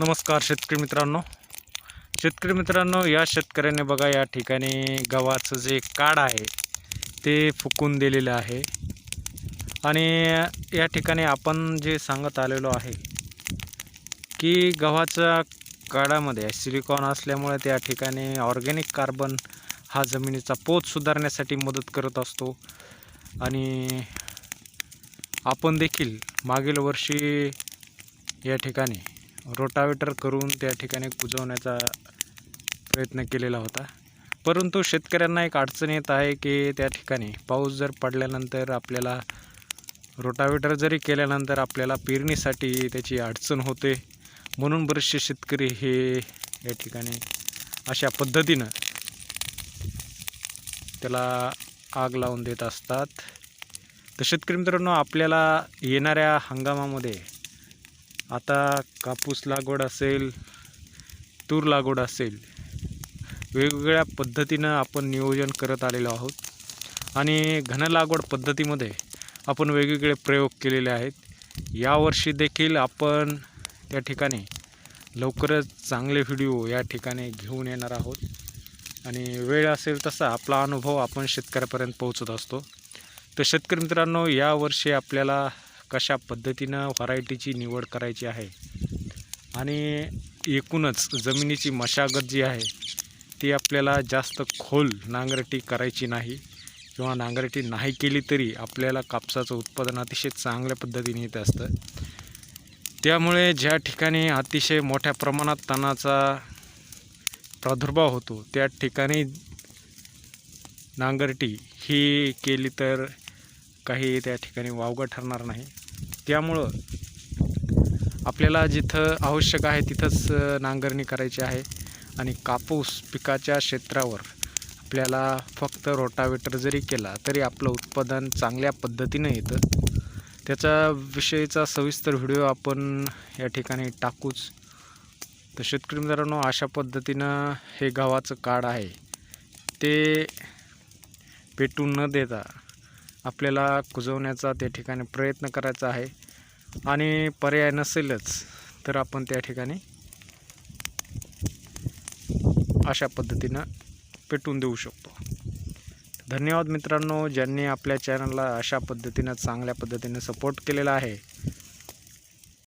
नमस्कार शेतकरी मित्रांनो. शेतकरी मित्रांनो या शेतकऱ्याने बघा या ठिकाणी गव्हाचं जे काड आहे ते फुकून दिलेलं आहे. आणि या ठिकाणी आपण जे सांगत आलेलो आहे की गव्हाच्या काडामध्ये सिलिकॉन असल्यामुळे त्या ठिकाणी ऑर्गॅनिक कार्बन हा जमिनीचा पोत सुधारण्यासाठी मदत करत असतो. आणि आपण देखील मागील वर्षी या ठिकाणी रोटावेटर करून त्या ठिकाणी कुजवण्याचा प्रयत्न केलेला होता. परंतु शेतकऱ्यांना एक अडचण येत आहे की त्या ठिकाणी पाऊस जर पडल्यानंतर आपल्याला रोटावेटर जरी केल्यानंतर आपल्याला पेरणीसाठी त्याची अडचण होते. म्हणून बरेचसे शेतकरी हे या ठिकाणी अशा पद्धतीनं त्याला आग लावून देत असतात. तर शेतकरी मित्रांनो आपल्याला येणाऱ्या हंगामामध्ये आता कापूस लागवड असेल तूर लागवड असेल वेगवेगळ्या पद्धतीनं आपण नियोजन करत आलेलो आहोत. आणि घन लागवड पद्धतीमध्ये आपण वेगवेगळे प्रयोग केलेले आहेत. यावर्षी देखील आपण त्या ठिकाणी लवकरच चांगले व्हिडिओ या ठिकाणी घेऊन येणार आहोत. आणि वेळ असेल तसा आपला अनुभव आपण शेतकऱ्यापर्यंत पोहोचत असतो. तर शेतकरी मित्रांनो यावर्षी आपल्याला कशा पद्धतीनं व्हरायटीची निवड करायची आहे? आणि एकूणच जमिनीची मशागत जी आहे ती आपल्याला जास्त खोल नांगरटी करायची नाही किंवा नांगरटी नाही केली तरी आपल्याला कापसाचं उत्पादन अतिशय चांगल्या पद्धतीने येत असतं. त्यामुळे ज्या ठिकाणी अतिशय मोठ्या प्रमाणात तणाचा प्रादुर्भाव होतो त्या ठिकाणी नांगरटी ही केली तर काही त्या ठिकाणी वावगं ठरणार नाही. त्यामुळं आपल्याला जिथं आवश्यक आहे तिथंच नांगरणी करायची आहे. आणि कापूस पिकाच्या क्षेत्रावर आपल्याला फक्त रोटावेटर जरी केला तरी आपलं उत्पादन चांगल्या पद्धतीनं येतं. त्याचा विषयीचा सविस्तर व्हिडिओ आपण या ठिकाणी टाकूच. तर शेतकरी मित्रांनो अशा पद्धतीनं हे गव्हाचं काड आहे. ते पेटून न देता आपल्याला कुजवण्याचा त्या ठिकाणी प्रयत्न करायचा आहे. आणि पर्याय नसेलच तर आपण त्या ठिकाणी अशा पद्धतीनं पेटून देऊ शकतो. धन्यवाद मित्रांनो ज्यांनी आपल्या चॅनलला अशा पद्धतीनं चांगल्या पद्धतीनं सपोर्ट केलेला आहे.